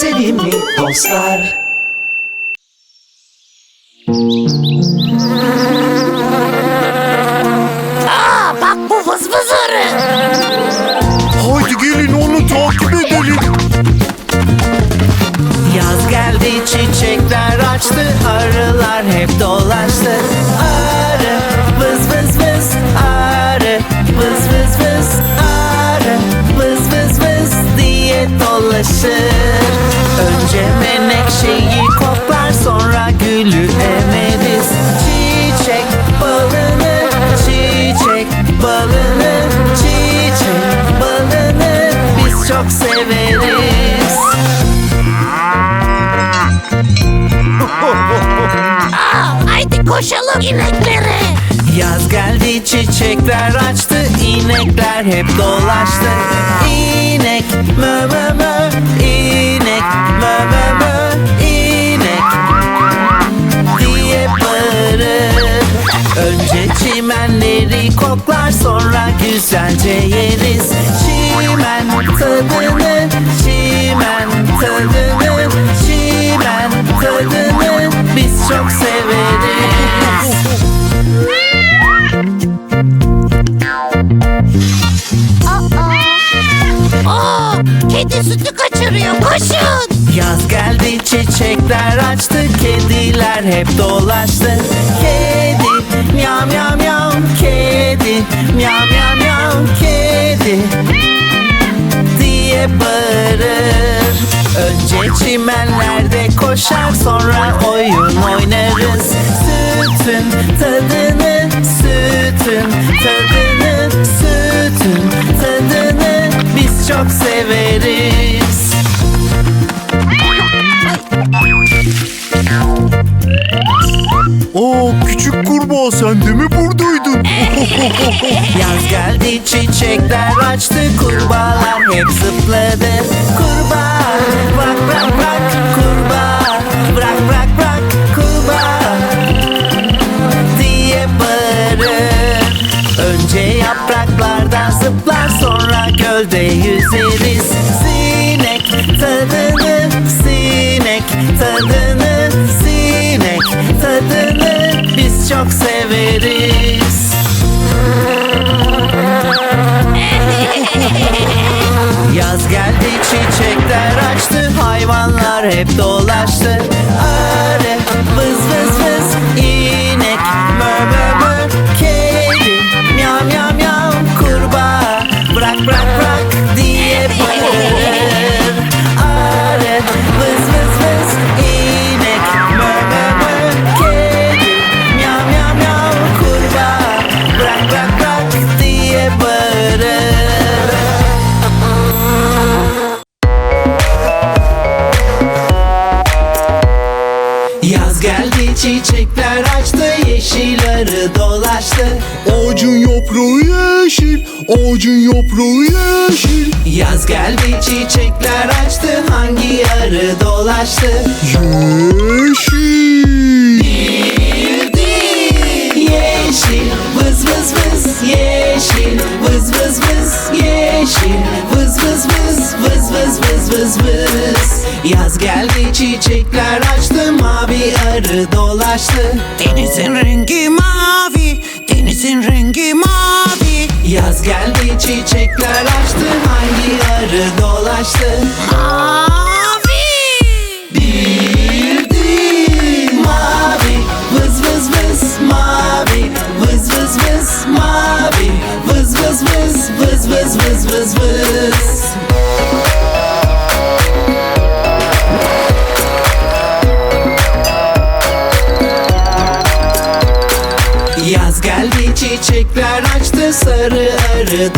sevimli dostlar. Aa bak bu vız vız arı. Haydi gelin onu takip edelim. Yaz geldi çiçekler açtı arılar hep dolaştı Arı ineklere. Yaz geldi çiçekler açtı inekler hep dolaştı. İnek mö mö mö. İnek mö mö mö. İnek diye bağırır. Önce çimenleri koklar sonra güzelce yeriz. Çimen tadını çimen tadını çimen tadını biz çok severiz çiçekler açtı Kediler hep dolaştı. Kedi miyav miyav miyav Kedi miyav miyav miyav Kedi diye bağırır. Önce çimenlerde koşar sonra oyun oynarız. Sütün tadını, sütün tadını, sütün tadını biz çok severiz Aa küçük kurbağa sen de mi buradaydın? Yaz geldi çiçekler açtı kurbağalar hep zıpladı Kurbağa Yaz geldi çiçekler açtı hayvanlar hep dolaştı. Arı Ağacın yaprağı yeşil. Yaz geldi çiçekler açtı Hangi yarı dolaştı? Yeşil. Girdi Yeşil Vız vız vız yeşil Vız vız vız yeşil Vız vız vız vız vız vız vız vız. Yaz geldi çiçekler açtı Mavi arı dolaştı. Denizin rengi mavi Denizin rengi mavi. Yaz geldi çiçekler açtı hangi arı dolaştı Mavi. Bildi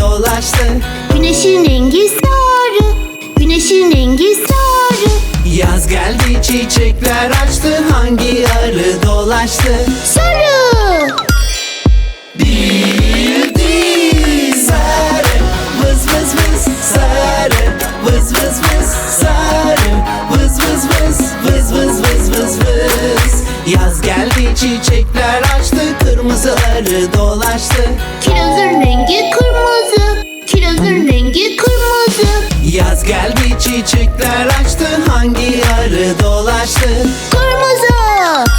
dolaştı. Güneşin rengi sarı. Güneşin rengi sarı. Yaz geldi çiçekler açtı. Hangi arı dolaştı? Sarı. Bir değil sarı. Vız vız vız sarı. Vız vız vız sarı. Vız vız vız vız vız vız vız vız. Yaz geldi çiçekler açtı. Kırmızı arı dolaştı. Kirazın rengi kırmızı. Geldi çiçekler açtı Hangi yarı dolaştı Kırmızı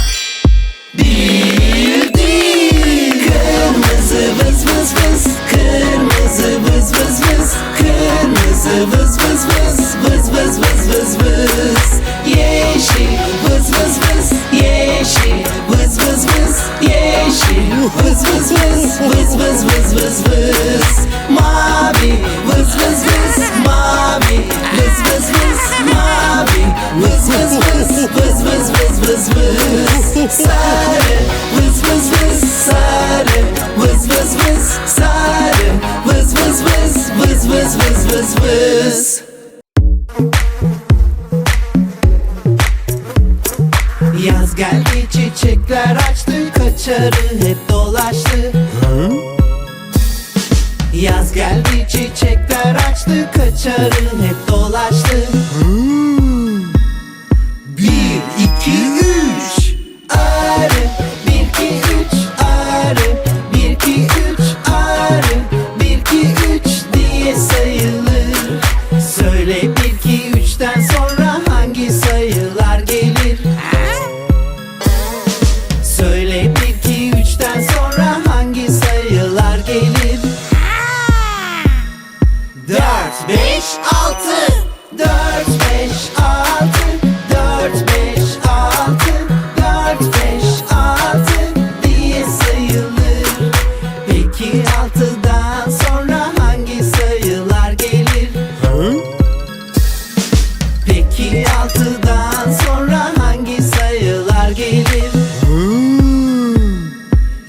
Değil değil Kırmızı vız vız vız Kırmızı vız vız vız Kırmızı vız vız vız Vız vız vız vız vız Yeşil vız vız vız Yeşil vız vız vız Yeşil vız vız vız Vız vız vız vız vız çiçekler açtı Kaçarı hep dolaştı. Yaz geldi çiçekler açtı Kaçarı hep dolaştı. Bir, iki, üç altıdan sonra hangi sayılar gelir?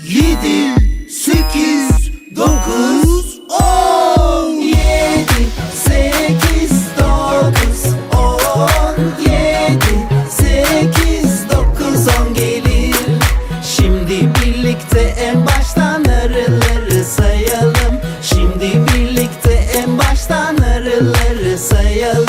Yedi, sekiz, dokuz, on Yedi, sekiz, dokuz, on Yedi, sekiz, dokuz, on gelir. Şimdi birlikte en baştan arıları sayalım. Şimdi birlikte en baştan arıları sayalım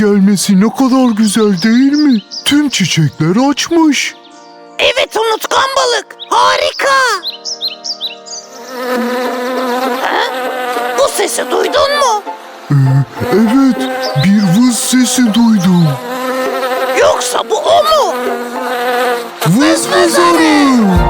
gelmesi ne kadar güzel değil mi? Tüm çiçekler açmış. Evet unutkan balık. Harika. Ha? Bu sesi duydun mu? Evet, bir vız sesi duydum. Yoksa bu o mu? Vız vız arı.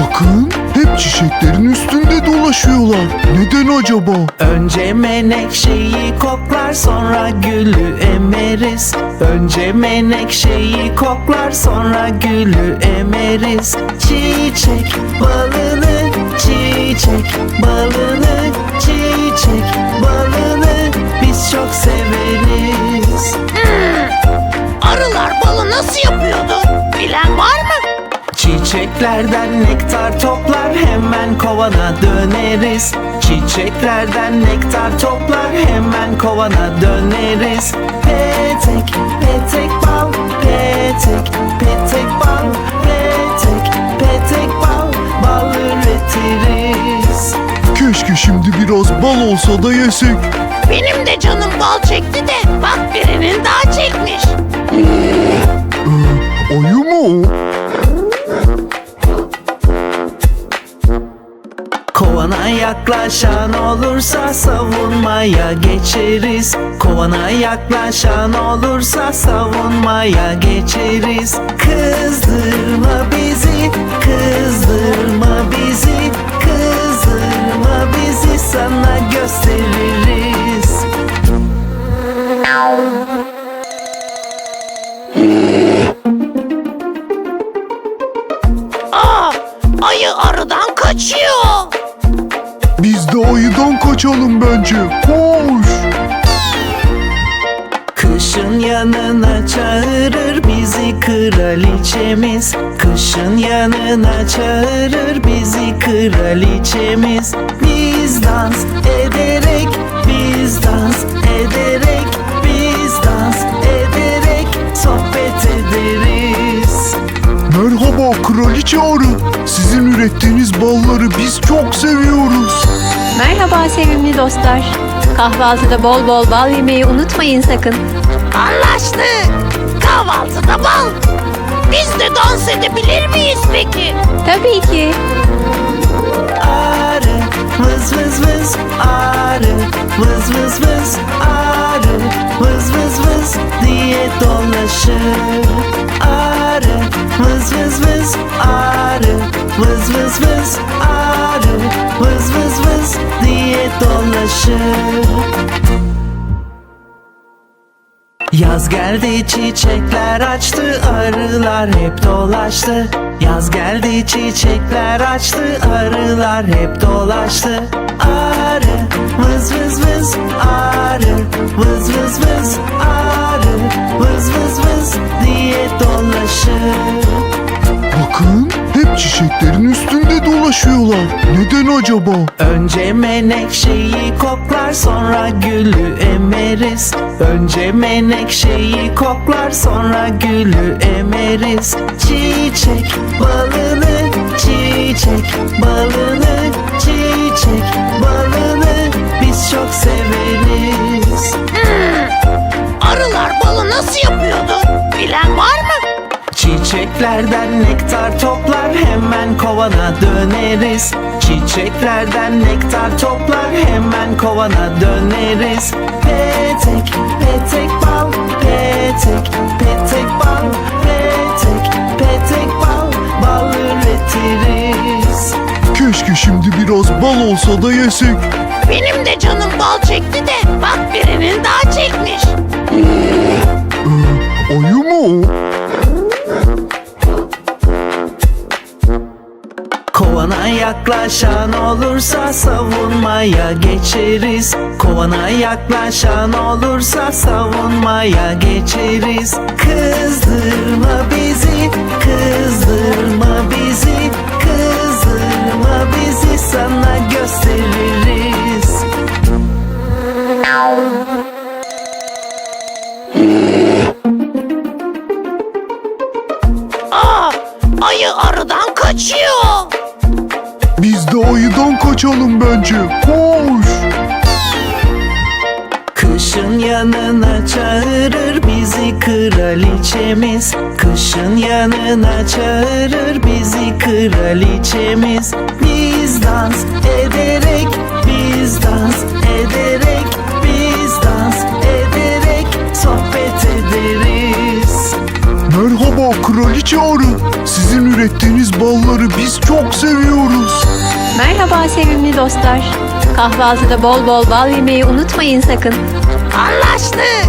Bakın, hep çiçeklerin üstünde dolaşıyorlar. Neden acaba? Önce menekşeyi koklar sonra gülü emeriz Önce menekşeyi koklar sonra gülü emeriz Çiçek balını, çiçek balını, çiçek balını biz çok severiz Arılar balı nasıl yapıyordu? Bilen var mı? Çiçeklerden nektar toplar hemen kovana döneriz Çiçeklerden nektar toplar hemen kovana döneriz Petek petek bal petek petek bal petek petek bal bal üretiriz Keşke şimdi biraz bal olsa da yesek. Benim de canım bal çekti de bak birinin daha çekmiş. Ayı mı o? Yaklaşan olursa savunmaya geçeriz. Kovana yaklaşan olursa savunmaya geçeriz. Kızdırma bizi, kızdırma bizi Kızdırma bizi sana gösteririz. Aa ayı arıdan kaçıyor. Ayıdan kaçalım bence. Koş. Kışın yanına çağırır bizi kraliçemiz Kışın yanına çağırır bizi kraliçemiz Biz dans ederek, biz dans ederek Biz dans ederek sohbet ederiz Merhaba kraliçe arı. Sizin ürettiğiniz balları biz çok seviyoruz. Merhaba sevimli dostlar. Kahvaltıda bol bol bal yemeyi unutmayın sakın. Anlaştık. Kahvaltıda bal. Biz de dans edebilir miyiz peki? Tabii ki. Arı vız vız vız arı vız vız vız arı vız vız vız diye dolaşır Arı vız vız vız arı vız vız vız arı dolaşır. Yaz geldi çiçekler açtı arılar hep dolaştı. Yaz geldi çiçekler açtı arılar hep dolaştı. Arı vız vız vız arı. Vız vız vız arı. Vız vız vız diye dolaşır. Bakın hep çiçeklerin üstünde dolaşıyorlar. Neden acaba? Önce menekşeyi koklar sonra gülü emeriz Önce menekşeyi koklar sonra gülü emeriz Çiçek balını, çiçek balını, çiçek balını biz çok severiz Çiçeklerden nektar toplar hemen kovana döneriz Çiçeklerden nektar toplar hemen kovana döneriz Petek petek bal petek petek bal petek petek bal bal üretiriz Keşke şimdi biraz bal olsa da yesek. Benim de canım bal çekti de bak birinin daha çekmiş. Ayı mı o? Kovana yaklaşan olursa savunmaya geçeriz. Kovana yaklaşan olursa savunmaya geçeriz. Kızdırma bizi, kızdırma bizi Kışın yanına çağırır bizi kraliçemiz Biz dans ederek, biz dans ederek Biz dans ederek sohbet ederiz Merhaba kraliçe arı. Sizin ürettiğiniz balları biz çok seviyoruz. Merhaba sevimli dostlar. Kahvaltıda bol bol bal yemeyi unutmayın sakın. Anlaştık.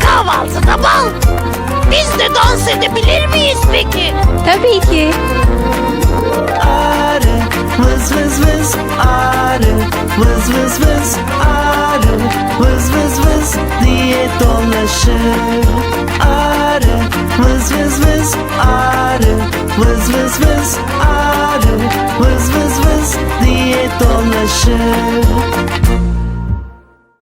Kahvaltıda bal. Biz de dans edebilir miyiz peki? Tabii ki. Arı vız vız vız arı. Vız vız vız arı. Vız vız vız diye dolaşır. Arı vız vız vız arı. Vız vız vız arı. Vız vız vız diye dolaşır